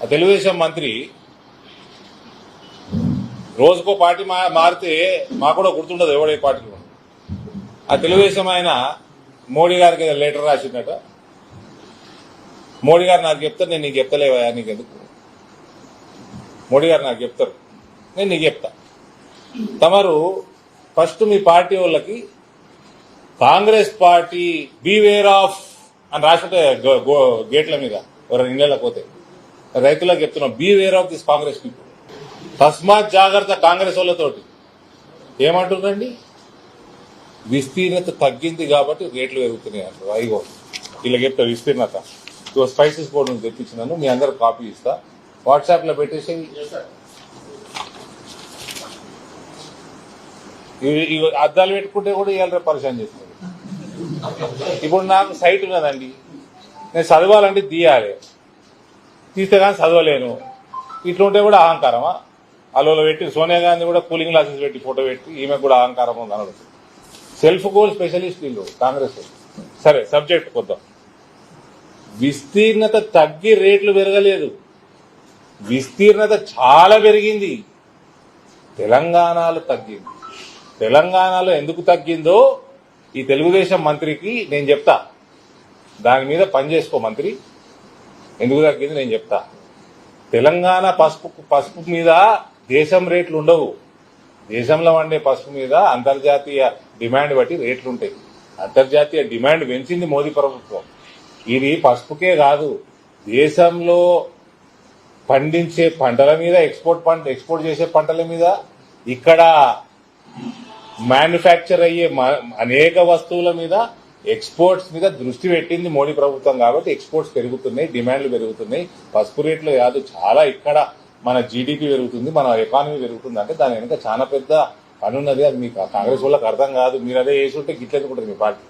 తెలుగుదేశం మంత్రి రోజుకో పార్టీ మా మారితే మాకు కూడా గుర్తుండదు ఎవడే పార్టీలో ఆ తెలుగుదేశం ఆయన మోడీ గారికి లెటర్ రాసిందట. మోడీ గారు నాకు చెప్తారు నేను నీకు చెప్తలేవా నీకు ఎందుకు? మోడీ గారు నాకు చెప్తారు నేను నీకు చెప్తా. తమరు ఫస్ట్ మీ పార్టీ వాళ్ళకి కాంగ్రెస్ పార్టీ బీవేర్ ఆఫ్ అని రాసుకుంటే గేట్ల మీద ఎవరైనా ఇళ్ళకి పోతే. రైతులకు చెప్తున్నాం beware of this Congress people తస్మాత్ జాగ్రత్త కాంగ్రెస్ వాళ్ళతోటి. ఏమంటుందండి? విస్తీర్ణత తగ్గింది కాబట్టి రేట్లు పెరుగుతున్నాయి అంటారు. అయ్యో ఇలా చెప్తా విస్తీర్ణత. ఇవో స్పైసెస్ బోర్డు నుంచి తెప్పించినాను మీ అందరు కాపీ ఇస్తా. వాట్సాప్లో పెట్టేసి. ఇవి- ఇవి అద్దాలు పెట్టుకుంటే కూడా ఇవాళ రేపు పరిచయం చేస్తుంది ఇప్పుడు నాకు సైట్ ఉన్నదండి. నేను చదవాలంటే తీయాలి. తీస్తే కానీ చదవలేను. ఇట్లుంటే కూడా అహంకారమా? అలోలో పెట్టి సోనియా గాంధీ కూడా కూలింగ్ గ్లాసెస్ పెట్టి ఫోటో పెట్టి ఈమె కూడా అహంకారం ఉంది అనడు సెల్ఫ్ గోల్ స్పెషలిస్ట్ వీళ్ళు కాంగ్రెస్ సరే సబ్జెక్ట్ కొద్దాం. విస్తీర్ణత తగ్గి రేట్లు పెరగలేదు. విస్తీర్ణత చాలా పెరిగింది. తెలంగాణలో తగ్గింది. తెలంగాణలో ఎందుకు తగ్గిందో ఈ తెలుగుదేశం మంత్రికి నేను చెప్తా. దాని మీద పని చేసుకో మంత్రి. ఎందుకు తగ్గింది నేను చెప్తా. తెలంగాణ పసుపు పసుపు మీద దేశం రేట్లు ఉండవు. దేశంలో వండే పసుపు మీద అంతర్జాతీయ డిమాండ్ బట్టి రేట్లు ఉంటాయి. అంతర్జాతీయ డిమాండ్ పెంచింది మోదీ ప్రభుత్వం. ఇది పసుపుకే కాదు. దేశంలో పండించే పంటల మీద ఎక్స్పోర్ట్ పంట ఎక్స్పోర్ట్ చేసే పంటల మీద ఇక్కడ మ్యానుఫ్యాక్చర్ అయ్యే మ- అనేక వస్తువుల మీద ఎక్స్పోర్ట్స్ మీద దృష్టి పెట్టింది మోడీ ప్రభుత్వం కాబట్టి ఎక్స్పోర్ట్స్ పెరుగుతున్నాయి డిమాండ్లు పెరుగుతున్నాయి. పసుపు రేట్లు కాదు చాలా ఇక్కడ మన జీడిపి పెరుగుతుంది మన ఎకానమీ పెరుగుతుంది. అంటే దాని వెనుక చాలా పెద్ద పని ఉన్నది అది మీకు కాంగ్రెస్ వాళ్ళకి అర్థం కాదు. మీరు అదే వేసి ఉంటే గిట్లెందుకుంటుంది మీ పార్టీ?